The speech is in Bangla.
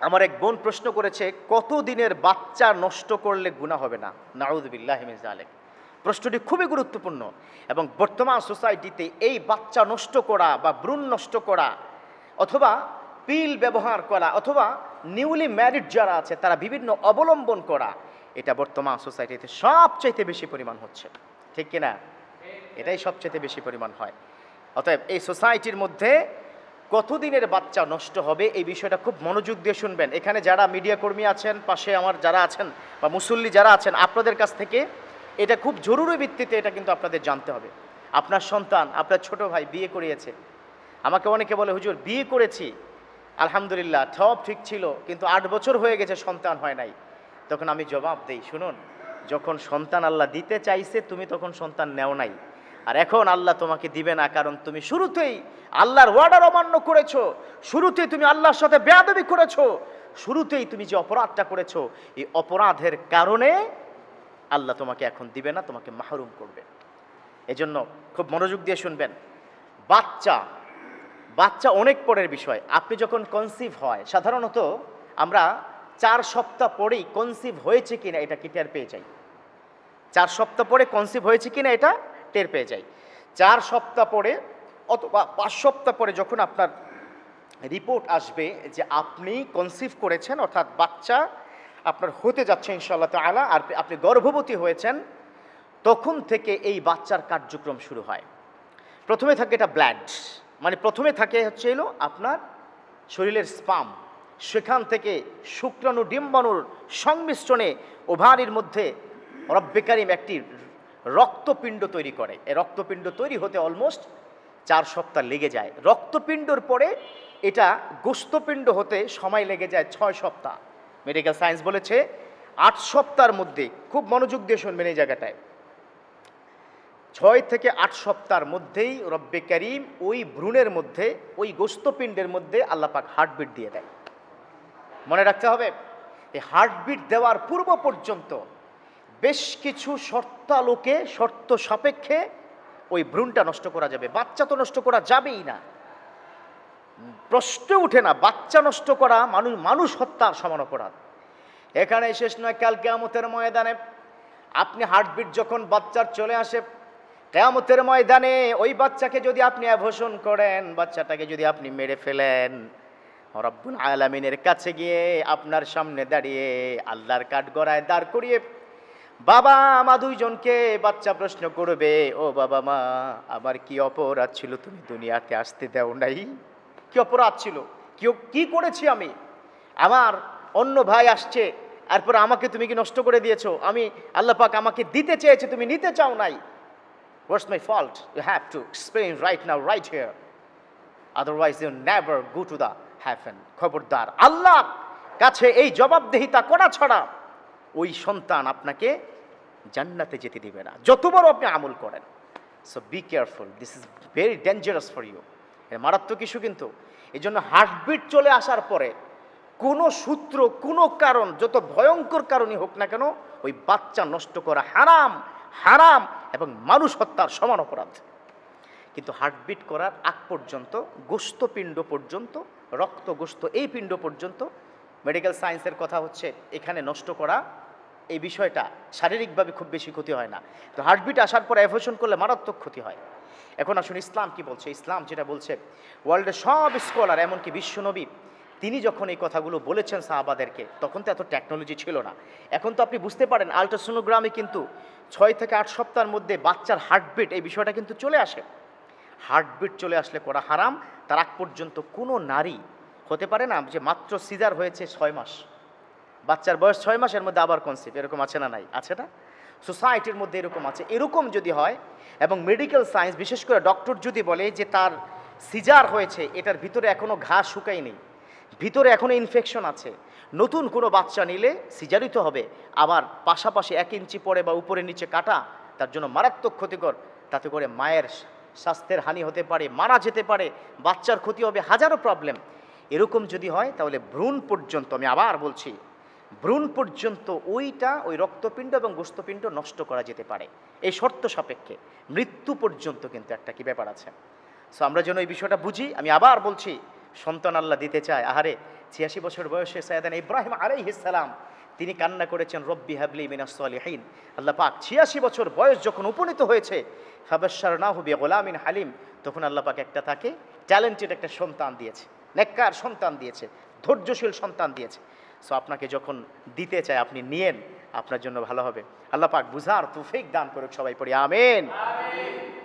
আমার এক বোন প্রশ্ন করেছে কত দিনের বাচ্চা নষ্ট করলে গুণা হবে না? নাউদুবিল্লাহ আলেক প্রশ্নটি খুবই গুরুত্বপূর্ণ এবং বর্তমান সোসাইটিতে এই বাচ্চা নষ্ট করা বা ভ্রূণ নষ্ট করা অথবা পিল ব্যবহার করা অথবা নিউলি ম্যারিড যারা আছে, তারা বিভিন্ন অবলম্বন করা, এটা বর্তমান সোসাইটিতে সবচাইতে বেশি পরিমাণ হচ্ছে। ঠিক কিনা? এটাই সবচেয়ে বেশি পরিমাণ হয়। অতএব এই সোসাইটির মধ্যে কতদিনের বাচ্চা নষ্ট হবে? এই বিষয়টা খুব মনোযোগ দিয়ে শুনবেন। এখানে যারা মিডিয়া কর্মী আছেন, পাশে আমার যারা আছেন বা মুসল্লি যারা আছেন, আপনাদের কাছ থেকে এটা খুব জরুরি ভিত্তিতে এটা কিন্তু আপনাদের জানতে হবে। আপনার সন্তান, আপনার ছোট ভাই বিয়ে করিয়েছে। আমাকে অনেকে বলে, হুজুর, বিয়ে করেছি। আলহামদুলিল্লাহ, সব ঠিক ছিল, কিন্তু আট বছর হয়ে গেছে, সন্তান হয় নাই। তখন আমি জবাব দেই, শুনুন, যখন সন্তান আল্লাহ দিতে চাইছে, তুমি তখন সন্তান নেও নাই। আর এখন আল্লাহ তোমাকে দিবে না, কারণ তুমি শুরুতেই আল্লাহর ওয়ার্ডার অমান্য করেছ, শুরুতেই তুমি আল্লাহর সাথে বেয়াদবি করেছ, শুরুতেই তুমি যে অপরাধটা করেছ, এই অপরাধের কারণে আল্লাহ তোমাকে এখন দিবে না, তোমাকে মাহরুম করবে। এজন্য খুব মনোযোগ দিয়ে শুনবেন। বাচ্চা বাচ্চা অনেক পরের বিষয়। আপনি যখন কনসিভ হয়, সাধারণত আমরা চার সপ্তাহ পরেই কনসিভ হয়েছে কিনা এটা কি টের পেয়ে যাই? চার সপ্তাহ পরে কনসিভ হয়েছে কিনা এটা? টের পেয়ে যাই। চার সপ্তাহ পরে অথবা পাঁচ সপ্তাহ পরে যখন আপনার রিপোর্ট আসবে যে আপনি কনসিভ করেছেন, অর্থাৎ বাচ্চা আপনার হতে যাচ্ছে ইনশাআল্লাহ তালা আর আপনি গর্ভবতী হয়েছেন, তখন থেকে এই বাচ্চার কার্যক্রম শুরু হয়। প্রথমে থাকে এটা ব্ল্যাড মানে প্রথমে থাকে হচ্ছে এলো আপনার শরীরের স্পাম সেখান থেকে শুক্রাণু ডিম্বাণুর সংমিশ্রণে ওভারির মধ্যে রব্বেকারিম একটি রক্তপিণ্ড তৈরি করে। এই রক্তপিণ্ড তৈরি হতে অলমোস্ট চার সপ্তাহ লেগে যায়। রক্তপিণ্ডর পরে এটা গোস্তপিণ্ড হতে সময় লেগে যায় ছয় সপ্তাহ। মেডিকেল সায়েন্স বলেছে আট সপ্তাহের মধ্যে, খুব মনোযোগ দিয়ে শুনবেন এই জায়গাটায়। ছয় থেকে আট সপ্তাহের মধ্যেই রব্বে করিম ওই ভ্রূণের মধ্যে, ওই গোস্তপিণ্ডের মধ্যে আল্লাপাক হার্টবিট দিয়ে দেয়। মনে রাখতে হবে, এই হার্টবিট দেওয়ার পূর্ব পর্যন্ত বেশ কিছু শর্তালোকে, শর্ত সাপেক্ষে ওই ভ্রূণটা নষ্ট করা যাবে। বাচ্চা তো নষ্ট করা যাবেই না। প্রশ্ন উঠে না, বাচ্চা নষ্ট করা মানুষ মানুষ হত্যার সমান অপরাধ। এখানে শেষ নয়, কাল কেয়ামতের ময়দানে আপনি হার্টবিট যখন বাচ্চার চলে আসে, কেয়ামতের ময়দানে ওই বাচ্চাকে যদি আপনি অ্যাভোষণ করেন, বাচ্চাটাকে যদি আপনি মেরে ফেলেন, রব্বুল আলামিনের কাছে গিয়ে আপনার সামনে দাঁড়িয়ে আল্লাহর কাঠ গড়ায় দাঁড় করিয়ে বাবা মা দুইজনকে বাচ্চা প্রশ্ন করবে, ও বাবা মা, আমার কি অপরাধ ছিল? তুমি দুনিয়াতে আসতে দাও নাই? কি অপরাধ ছিল? কি কি করেছি আমি? আমার অন্য ভাই আসছে, এরপর আমাকে তুমি কি নষ্ট করে দিয়েছ? আমি আল্লাহ পাক আমাকে দিতে চেয়েছে, তুমি নিতে চাও নাই। What's my fault you have to explain right now right here otherwise you never go to the heaven খবরদার, আল্লাহ কাছে এই জবাবদেহিতা করা ছাড়া সন্তান আপনাকে জান্নাতে যেতে দেবে না। যত বড় আপনি আমল করেন so be careful this is very dangerous for you মারাত্মক ইস্যু কিন্তু এই জন্য হার্টবিট চলে আসার পরে কোনো সূত্র, কোনো কারণ, যত ভয়ঙ্কর কারণই হোক না কেন, ওই বাচ্চা নষ্ট করা হারাম হারাম এবং মানুষ হত্যার সমান অপরাধ। কিন্তু হার্টবিট করার আগ পর্যন্ত গোস্তপিণ্ড পর্যন্ত, রক্ত গোস্ত এই পিণ্ড পর্যন্ত মেডিকেল সায়েন্সের কথা হচ্ছে, এখানে নষ্ট করা এই বিষয়টা শারীরিকভাবে খুব বেশি ক্ষতি হয় না। তো হার্টবিট আসার পর অ্যাভোশন করলে মারাত্মক ক্ষতি হয়। এখন আসুন ইসলাম কি বলছে? ইসলাম যেটা বলছে ওয়ার্ল্ডের সব স্কলার এমনকি বিশ্বনবী তিনি যখন এই কথাগুলো বলেছেন সাহাবাদেরকে, তখন তো এত টেকনোলজি ছিল না। এখন তো আপনি বুঝতে পারেন আলট্রাসোনোগ্রামে কিন্তু ছয় থেকে আট সপ্তাহের মধ্যে বাচ্চার হার্টবিট এই বিষয়টা কিন্তু চলে আসে। হার্টবিট চলে আসলে করা হারাম, তার আগ পর্যন্ত কোনো নারী, হতে পারে না যে মাত্র সিজার হয়েছে ছয় মাস। বাচ্চার বয়স ছয় মাসের মধ্যে আবার কনসেপ্ট এরকম আছে না নাই? আছে না? সোসাইটির মধ্যে এরকম আছে। এরকম যদি হয়, এবং মেডিকেল সায়েন্স বিশেষ করে ডক্টর যদি বলে যে তার সিজার হয়েছে, এটার ভিতরে এখনও ঘা নেই, ভিতরে এখনও ইনফেকশন আছে, নতুন কোনো বাচ্চা নিলে সিজারিত হবে। আবার পাশাপাশি এক ইঞ্চি পরে বা উপরে নিচে কাটা, তার জন্য মারাত্মক ক্ষতিকর, তাতে করে মায়ের স্বাস্থ্যের হানি হতে পারে, মারা যেতে পারে, বাচ্চার ক্ষতি হবে, হাজারো প্রবলেম এরকম যদি হয়, তাহলে ভ্রূণ পর্যন্ত, আমি আবার বলছি ভ্রূণ পর্যন্ত ওইটা, ওই রক্তপিণ্ড এবং গোস্তপিণ্ড নষ্ট করা যেতে পারে। এই শর্ত সাপেক্ষে মৃত্যু পর্যন্ত কিন্তু একটা কি ব্যাপার আছে? সো আমরা যেন এই বিষয়টা বুঝি, আমি আবার বলছি, সন্তান আল্লাহ দিতে চায়। আহারে, ছিয়াশি বছর বয়সে সৈয়দান ইব্রাহিম আলাইহিসালাম তিনি কান্না করেছেন, রব্বি হাবলি মিনাস সলিহিন। আল্লাহ পাক ছিয়াশি বছর বয়স যখন উপনীত হয়েছে ফাবাসার না হবি গোলামিন হালিম, তখন আল্লাহ পাক একটা তাকে ট্যালেন্টেড একটা সন্তান দিয়েছে। নেককার সন্তান দিয়েছে, ধৈর্যশীল সন্তান দিয়েছে। সো আপনাকে যখন দিতে চায়, আপনি নিয়েন, আপনার জন্য ভালো হবে। আল্লাহ পাক বুঝার তুফিক দান করুক সবাই পড়ি, আমেন।